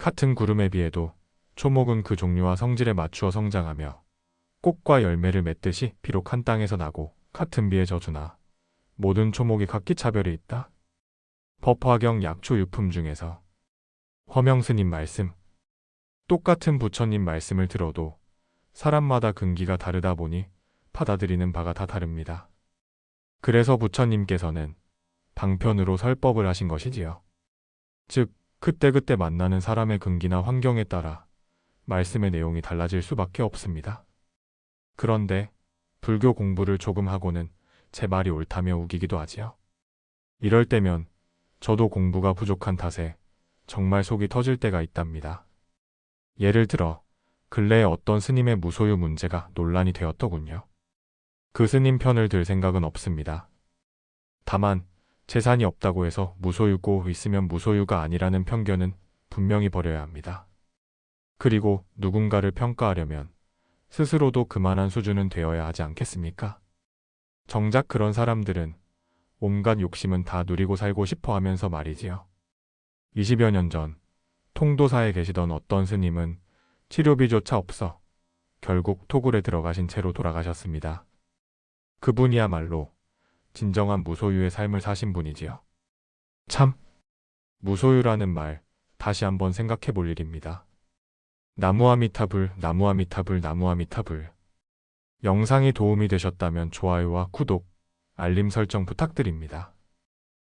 같은 구름에 비해도 초목은 그 종류와 성질에 맞추어 성장하며 꽃과 열매를 맺듯이 비록 한 땅에서 나고 같은 비의 저주나 모든 초목이 각기 차별이 있다. 법화경 약초 유품 중에서 허명스님 말씀 똑같은 부처님 말씀을 들어도 사람마다 근기가 다르다 보니 받아들이는 바가 다 다릅니다. 그래서 부처님께서는 방편으로 설법을 하신 것이지요. 즉, 그때그때 만나는 사람의 근기나 환경에 따라 말씀의 내용이 달라질 수밖에 없습니다. 그런데 불교 공부를 조금 하고는 제 말이 옳다며 우기기도 하지요. 이럴 때면 저도 공부가 부족한 탓에 정말 속이 터질 때가 있답니다. 예를 들어 근래에 어떤 스님의 무소유 문제가 논란이 되었더군요. 그 스님 편을 들 생각은 없습니다. 다만 재산이 없다고 해서 무소유고 있으면 무소유가 아니라는 편견은 분명히 버려야 합니다. 그리고 누군가를 평가하려면 스스로도 그만한 수준은 되어야 하지 않겠습니까? 정작 그런 사람들은 온갖 욕심은 다 누리고 살고 싶어 하면서 말이지요. 20여 년 전 통도사에 계시던 어떤 스님은 치료비조차 없어 결국 토굴에 들어가신 채로 돌아가셨습니다. 그분이야말로 진정한 무소유의 삶을 사신 분이지요. 참, 무소유라는 말 다시 한번 생각해 볼 일입니다. 나무아미타불, 나무아미타불, 나무아미타불. 영상이 도움이 되셨다면 좋아요와 구독, 알림 설정 부탁드립니다.